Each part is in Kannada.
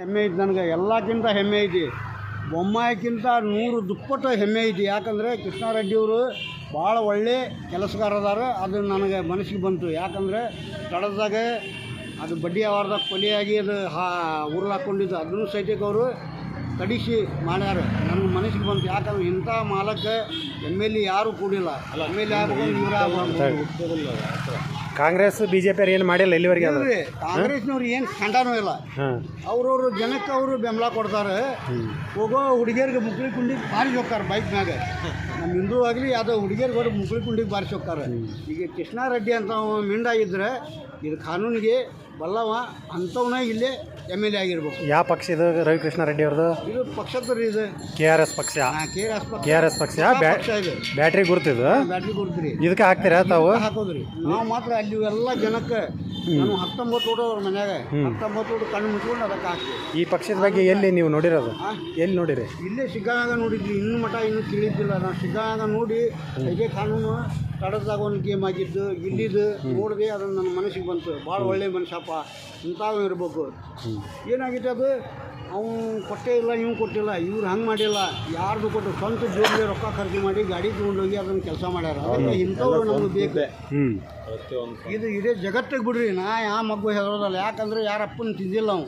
ಹೆಮ್ಮೆ ಇದೆ ನನಗೆ. ಎಲ್ಲಕ್ಕಿಂತ ಹೆಮ್ಮೆ ಇದೆ. ಬೊಮ್ಮಾಯಿಗಿಂತ ನೂರು ದುಪ್ಪಟ್ಟು ಹೆಮ್ಮೆ ಇದೆ. ಯಾಕಂದರೆ ಕೃಷ್ಣಾರೆಡ್ಡಿಯವರು ಭಾಳ ಒಳ್ಳೆ ಕೆಲಸಗಾರ ಅದಾರ ಅದು ನನಗೆ ಮನಸ್ಸಿಗೆ ಬಂತು. ಯಾಕಂದರೆ ತಡದಾಗ ಅದು ಬಡ್ಡಿ ಅವರ್ದಾಗ ಕೊಲೆಯಾಗಿ ಅದು ಹಾ ಉರುಳಾಕೊಂಡಿದ್ದು ಅದನ್ನು ಸಹಿತಕ್ಕೆ ಅವರು ಕಡಿಸಿ ಮಾಡ್ಯಾರ. ನನಗೆ ಮನಸ್ಸಿಗೆ ಬಂತು. ಯಾಕಂದ್ರೆ ಇಂಥ ಮಾಲಕ್ಕೆ ಎಂ ಎಲ್ ಎ ಯಾರೂ ಕೂಡಿಲ್ಲ. ಎಂ ಎಲ್ ಎ ಯಾರು ಇವರ ಕಾಂಗ್ರೆಸ್ ಬಿಜೆಪಿ ಏನು ಮಾಡಿಲ್ಲ ಇಲ್ಲಿವರೆಗೆ ಅದು ಇಲ್ರಿ ಕಾಂಗ್ರೆಸ್ನವ್ರು ಏನು ಕಂಡನೂ ಇಲ್ಲ. ಹಾಂ. ಅವ್ರವ್ರ ಜನಕ್ಕೆ ಅವರು ಬೆಂಬಲ ಕೊಡ್ತಾರೆ. ಹೋಗೋ ಹುಡುಗಿಯರಿಗೆ ಮುಕ್ಳಿ ಕುಂಡಿಗೆ ಬಾರಿಸಿ ಹೋಗ್ತಾರೆ ಬೈಕ್ ಮ್ಯಾಗ. ನಮ್ಮ ಹಿಂದೂ ಆಗಲಿ ಯಾವುದೋ ಹುಡುಗಿಯರಿಗೆ ಹೋಗಿ ಮುಕ್ಳಿ ಕುಂಡಿಗೆ ಬಾರಿಸಿ ಹೋಗ್ತಾರೆ. ಈಗ ಕೃಷ್ಣಾರೆಡ್ಡಿ ಅಂತ ಮಿಂಡ ಇದ್ದರೆ ಇದು ಕಾನೂನಿಗೆ ಬಲ್ಲವ ಅಂಥವನ್ನ ಇಲ್ಲೇ ಎಂ ಎಲ್ ಎ ಆಗಿರ್ಬೇಕು. ಯಾವ ಪಕ್ಷ ಇದು? ರವಿಕೃಷ್ಣ ರೆಡ್ಡಿ ಅವ್ರದ್ದು? ಇದು ಪಕ್ಷದ ಇದು. ಕೆ ಆರ್ ಎಸ್ ಪಕ್ಷ. K R S K R S ಪಕ್ಷ. ಪಕ್ಷ ಇದೆ. ಬ್ಯಾಟ್ರಿ ಗುರ್ತಿದು ಬ್ಯಾಟ್ರಿ ಕೊಡ್ತೀರಿ ಇದಕ್ಕೆ ಹಾಕ್ತೀರಾ ತಾವು? ಹಾಕೋದ್ರಿ. ನಾವು ಮಾತ್ರ ಅಲ್ಲಿ ಎಲ್ಲ ಜನಕ್ಕೆ ನಾನು ಹತ್ತೊಂಬತ್ತು ಊಟ ಅವ್ರ ಮನ್ಯಾಗ. ಹತ್ತೊಂಬತ್ತು ಊಟ ಕಣ್ಣು ಮುಚ್ಕೊಂಡು ಅದಕ್ಕೆ ಹಾಕ್ತೀವಿ. ಈ ಪಕ್ಷದ ಬಗ್ಗೆ ಎಲ್ಲಿ ನೀವು ನೋಡಿರೋದು? ಎಲ್ಲಿ ನೋಡಿರಿ? ಇಲ್ಲೇ ಸಿಗ್ಗಾಗ ನೋಡಿದ್ವಿ. ಇನ್ನು ಮಠ ಇನ್ನೂ ತಿಳಿದಿಲ್ಲ. ನಾವು ಸಿಗ್ಗಾಗ ನೋಡಿ ಹೇಗೆ ಕಾನೂನು ತಡದಾಗ ಒಂದು ಗೇಮ್ ಆಗಿದ್ದು ಇಲ್ಲಿದ್ದು ನೋಡಿದೆ ಅದನ್ನು ನನ್ನ ಮನಸ್ಸಿಗೆ ಬಂತು. ಭಾಳ ಒಳ್ಳೆ ಮನುಷ್ಯಪ್ಪ. ಇಂಥವು ಇರಬೇಕು. ಏನಾಗಿತ್ತು ಅದು? ಅವನು ಕೊಟ್ಟೇ ಇಲ್ಲ ಇವ್ನು ಕೊಟ್ಟಿಲ್ಲ. ಇವ್ರು ಹಂಗೆ ಮಾಡಿಲ್ಲ. ಯಾರ್ದು ಕೊಟ್ಟು ಸ್ವಂತ ಜೋಡಿಗೆ ರೊಕ್ಕ ಖರ್ಚು ಮಾಡಿ ಗಾಡಿ ತೊಗೊಂಡೋಗಿ ಅದನ್ನು ಕೆಲಸ ಮಾಡ್ಯಾರ. ಅದಕ್ಕೆ ಇಂಥವ್ರು ನಮ್ಗೆ ಬೇಕು. ಇದು ಇದೇ ಜಗತ್ತಿಗೆ ಬಿಡ್ರಿ. ನಾ ಯಾವ ಮಗು ಹೇಳೋದಲ್ಲ ಯಾಕಂದ್ರೆ ಯಾರಪ್ಪನ ತಿಂದಿಲ್ಲ ನಾವು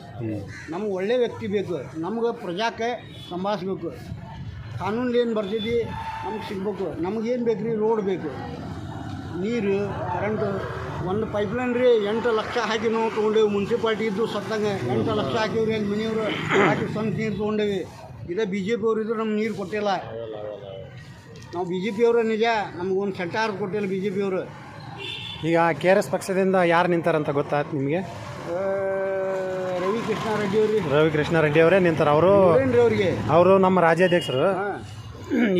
ನಮ್ಗೆ ಒಳ್ಳೆ ವ್ಯಕ್ತಿ ಬೇಕು. ನಮ್ಗೆ ಪ್ರಜಾಕ್ಕೆ ಸಂಭಾಳಿಸ್ಬೇಕು. ಕಾನೂನು ಏನು ಬರ್ತಿದ್ವಿ ನಮ್ಗೆ ಸಿಗ್ಬೇಕು. ನಮಗೇನು ಬೇಕು ರೀ ರೋಡ್ ಬೇಕು. ನೀರು ಕರೆಂಟು ಒಂದು ಪೈಪ್ಲೈನ್ ರೀ ಎಂಟು ಲಕ್ಷ ಹಾಕಿ ನಾವು ತೊಗೊಂಡೇವಿ. ಮುನ್ಸಿಪಾಲ್ಟಿ ಇದ್ದು ಸತ್ತಂಗೆ ಎಂಟು ಲಕ್ಷ ಹಾಕಿವ್ರಿ ಅಲ್ಲಿ ಮನೆಯವರು. ಹಾಕಿ ಸ್ವಂತ ನೀರು ತೊಗೊಂಡೇವಿ. ಇದೇ ಬಿ ಜೆ ಪಿ ಅವರು ಇದ್ರು ನಮ್ಗೆ ನೀರು ಕೊಟ್ಟಿಲ್ಲ. ನಾವು ಬಿ ಜೆ ಪಿಯವರು ನಿಜ. ನಮಗೊಂದು ಸೆಟ್ಟಾರು ಕೊಟ್ಟಿಲ್ಲ ಬಿ ಜೆ ಪಿಯವರು ಈಗ ಕೆ ಆರ್ ಎಸ್ ಪಕ್ಷದಿಂದ ಯಾರು ನಿಂತಾರಂತ ಗೊತ್ತಾಯ್ತು ನಿಮಗೆ? ರವಿ ಕೃಷ್ಣಾರೆಡ್ಡಿ ಅವ್ರಿ. ರವಿಕೃಷ್ಣ ರೆಡ್ಡಿ ಅವರೇ ನಿಂತಾರ ಅವರು. ಏನ್ರಿ ಅವ್ರಿಗೆ? ಅವರು ನಮ್ಮ ರಾಜ್ಯಾಧ್ಯಕ್ಷರು.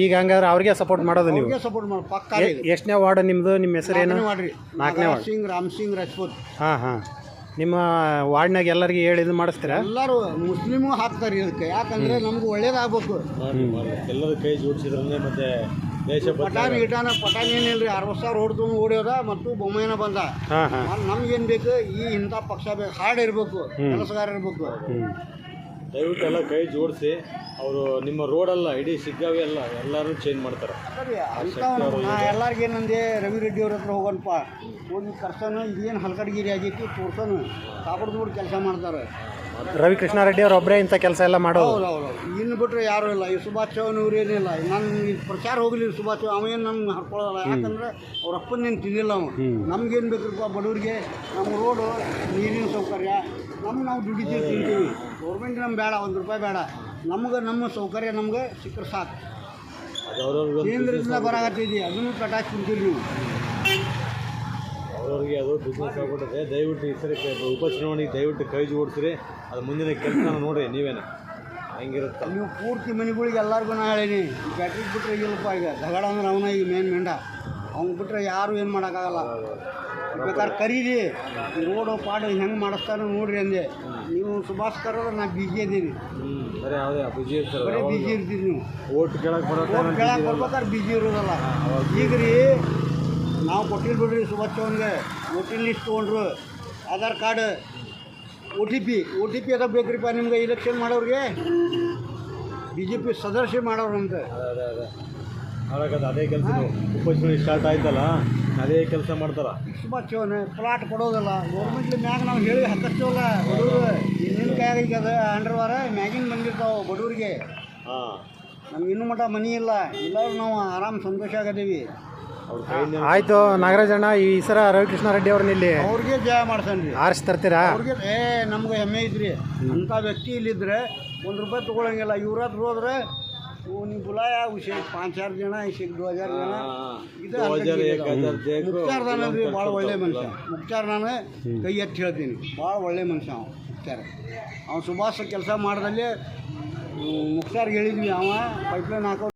ಈಗ ಹಂಗಾದ್ರೆ ಅವ್ರಿಗೆ ಸಪೋರ್ಟ್ ಮಾಡೋದು ನೀವು. ಅವ್ರಿಗೆ ಸಪೋರ್ಟ್ ಮಾಡಿ ಪಕ್ಕ ಎಷ್ಟನೇ ವಾರ್ಡ್ ನಿಮ್ಮದು ನಿಮ್ಮ ಹೆಸರು ಏನು? ನಾಲ್ಕನೇ ವಾರ್ಡ್. ಸಿಂಗ್ ರಾಮ್ ಸಿಂಗ್ ರಾಜ್ಪೂತ್. ಹಾಂ ಹಾಂ. ನಿಮ್ಮ ವಾರ್ಡ್ನಾಗ ಎಲ್ಲರಿಗೆ ಹೇಳಿ ಇದು ಮಾಡಿಸ್ತೀರ? ಎಲ್ಲರೂ ಮುಸ್ಲಿಮು ಹಾಕ್ತಾರೆ ಇದಕ್ಕೆ. ಯಾಕಂದ್ರೆ ನಮ್ಗೆ ಒಳ್ಳೇದಾಗಬೇಕು. ಎಲ್ಲರೂ ಕೈ ಜೋಡಿಸಿದ್ರೆ ಮತ್ತೆ ಪಟಾನ್ ಗಿಟಾನ ಪಟಾನ್ ಏನಿಲ್ರಿ ಅರವತ್ತು ಸಾವಿರ ಹೊಡೆದು ಓಡ್ಯೋದ ಮತ್ತು ಬೊಮ್ಮೆನ ಬಂದ. ನಮ್ಗೇನು ಬೇಕು ಈ ಇಂಥ ಪಕ್ಷ ಬೇಕು ಹಾರ್ಡ್ ಇರಬೇಕು ಕೆಲಸಗಾರ ಇರಬೇಕು. ದಯವಿಟ್ಟು ಎಲ್ಲ ಕೈ ಜೋಡಿಸಿ ಅವರು ನಿಮ್ಮ ರೋಡಲ್ಲ ಇಡೀ ಸಿಗ್ಗಾವಿ ಅಲ್ಲ ಎಲ್ಲರೂ ಚೇಂಜ್ ಮಾಡ್ತಾರೆ. ಎಲ್ಲರಿಗೆ ಏನಂದೆ ರವಿ ರೆಡ್ಡಿ ಅವ್ರ ಹತ್ರ ಹೋಗೋಣಪ್ಪ. ಹೋಗಿ ಕರ್ಸೋನು ಇದೇನು ಹಲ್ಕಡ್ಗಿರಿ ಆಗೈತಿ ತೋರ್ಸೋನು. ಕಾಪಾಡ್ದು ನೋಡಿ ಕೆಲಸ ಮಾಡ್ತಾರೆ. ರವಿಕೃಷ್ಣ ರೆಡ್ಡಿ ಅವ್ರು ಒಬ್ಬರೇ ಇಂಥ ಕೆಲಸ ಎಲ್ಲ ಮಾಡೋದು ಹೌದು ಹೌದು ಇನ್ನು ಬಿಟ್ಟರೆ ಯಾರೂ ಇಲ್ಲ. ಈ ಸುಭಾಷ್ ಚೌಹಾನ್ ಇವ್ರು ಏನಿಲ್ಲ ನಾನು ಪ್ರಚಾರ ಹೋಗಲಿ ಸುಭಾಷ್ ಚೌ ಅವೇನು ನಮ್ಗೆ ಹರ್ಕೊಳ್ಳೋಲ್ಲ ಯಾಕಂದ್ರೆ ಅವ್ರ ಅಪ್ಪನೇನು ತಿನ್ನಿಲ್ಲ ಅವನು ನಮ್ಗೇನು ಬೇಕಪ್ಪ ಬಡವ್ರಿಗೆ? ನಮ್ಮ ರೋಡು ನೀರಿನ ಸೌಕರ್ಯ. ನಮ್ಗೆ ನಾವು ದುಡಿತೀವಿ ತಿಂತೀವಿ. ಗೌರ್ಮೆಂಟ್ ನಮ್ಗೆ ಬೇಡ ಒಂದು ರೂಪಾಯಿ ಬೇಡ. ನಮ್ಗೆ ನಮ್ಮ ಸೌಕರ್ಯ ನಮ್ಗೆ ಸಿಕ್ಕರೆ ಸಾಕು. ಕೇಂದ್ರದಿಂದ ಬರಾಕತ್ತಿದ್ವಿ ಅದನ್ನು ಕಟಾಕ್ ತಿಂತೀವಿ ನೀವು. ಅವ್ರವ್ರಿಗೆ ಅದು ಬಿಸ್ನೆಸ್ ಆಗ್ಬಿಟ್ಟಿದೆ. ದಯವಿಟ್ಟು ಈ ಸರಿ ಉಪಚುನಾವಣೆಗೆ ದಯವಿಟ್ಟು ಕೈ ಜೋಡಿಸ್ರಿ. ಅದು ಮುಂದಿನ ಕೆಲಸ ನೋಡ್ರಿ ನೀವೇನೆ. ಹಂಗಿರುತ್ತೆ? ನೀವು ಪೂರ್ತಿ ಮನೆಗಳಿಗೆ ಎಲ್ಲರಿಗೂ ನಾ ಹೇಳೀನಿ. ಬ್ಯಾಟ್ರಿಗೆ ಬಿಟ್ಟರೆ ಇಲ್ಲಪ್ಪ ಈಗ ದಗಡ ಅಂದ್ರೆ ಅವನ ಈಗ ಮೇನ್ ಮೆಂಡ. ಅವ್ನು ಬಿಟ್ರೆ ಯಾರು ಏನು ಮಾಡೋಕ್ಕಾಗಲ್ಲ. ಬೇಕಾದ್ರೆ ಕರೀರಿ. ರೋಡು ಪಾಡು ಹೆಂಗೆ ಮಾಡಿಸ್ತಾರೋ ನೋಡ್ರಿ ಅಂದೆ. ನೀವು ಸುಭಾಷ್ ಕರೋರು ನಾ ಬಿಜಿ ಇದ್ದೀನಿ ಬರೀ ಯಾವುದೇ ಬಿಜಿ ಇರ್ತಾರೆ ಬರೀ ಬಿಜಿ ಇರ್ತೀರಿ ನೀವು. ಓಟ್ ಕೇಳಕ್ಕೆ ಬರ್ಬೇಕಾದ್ರೆ ಬಿಜಿ ಇರೋದಲ್ಲ. ಈಗ ರೀ ನಾವು ಕೊಟ್ಟಿಲ್ಲ ಬಿಡ್ರಿ ಸುಭಾಷ್ ಚೌನ್ಗೆ ವೋಟಿಂಗ್ ಲಿಸ್ಟ್ ತೊಗೊಂಡ್ರು. Aadhaar card. O T P O T P ಅದ ಬೇಕ್ರಿಪ್ಪ ನಿಮ್ಗೆ ಇಲೆಕ್ಷನ್ ಮಾಡೋರಿಗೆ. ಬಿ ಜೆ ಪಿ ಸದಸ್ಯ ಮಾಡೋರು ಅದೇ. ಅದೇ ಅದೇ ಕೆಲಸ ಉಪಚುನಾವಣೆ ಸ್ಟಾರ್ಟ್ ಆಯ್ತಲ್ಲ ಅದೇ ಕೆಲಸ ಮಾಡ್ತಾರ. ತುಂಬಾ ಚೋನೆ ಪ್ಲಾಟ್ ಕೊಡೋದಲ್ಲ ಗೌರ್ಮೆಂಟ್ ಮ್ಯಾಗ ನಾವು ಹೇಳಿ ಹತ್ತಷ್ಟವಲ್ಲ ಬಡವರು ಏನೇನು ಕೈಯಾಗ ಅದ ಅಂಡರ್ ವಾರ ಮ್ಯಾಗಿನ ಬಂದಿರ್ತಾವೆ ಬಡವರಿಗೆ. ಹಾಂ. ನಮ್ಗೆ ಇನ್ನೂ ಮಟ್ಟ ಮನಿ ಇಲ್ಲ ಎಲ್ಲರೂ ನಾವು ಆರಾಮ್ ಸಂತೋಷ ಆಗದೀವಿ. ಆಯಿತು ನಾಗರಾಜಣ್ಣ ಈ ಸರ ರವಿಕೃಷ್ಣ ರೆಡ್ಡಿ ಅವ್ರನ್ನ ಇಲ್ಲಿ ಅವ್ರಿಗೆ ಜಯ ಮಾಡ್ಸನ್ರಿ ಆರಿಸಿ ತರ್ತೀರಾ? ಅವ್ರಿಗೆ ಏ ನಮ್ಗೆ ಹೆಮ್ಮೆ ಇದ್ರಿ ಅಂತ ವ್ಯಕ್ತಿ ಇಲ್ಲಿದ್ರೆ ಒಂದು ರೂಪಾಯಿ ತೊಗೊಳಂಗಿಲ್ಲ. ಇವ್ರ ಹತ್ರ ಹೋದ್ರೆ ಓ ನೀವು ಬುಲಾಯ ವಿಷಯ ಪಾಂಚ್ ಚಾರ್ ಜನ ಇಶಿಕ್ ದೋ ಹಜಾರ್ ಜನ ಇದು दो हजार एक हजार देखो ಮುಕ್ತಾರ್ ನಾನಲ್ರಿ ಭಾಳ ಒಳ್ಳೆ ಮನುಷ್ಯ ಮುಕ್ತಾರ್ ನಾನು ಕೈ ಎತ್ತಿ ಹೇಳ್ತೀನಿ ಭಾಳ ಒಳ್ಳೆ ಮನುಷ್ಯ ಅವ ಮುಕ್ತಾರ ಅವ್ನು ಸುಭಾಷ್ ಕೆಲಸ ಮಾಡ್ದಲ್ಲಿ ಮುಕ್ತಾರ್ಗೆ ಹೇಳಿದ್ವಿ ಅವ ಪೈಪ್ಲೈನ್ ಹಾಕೋ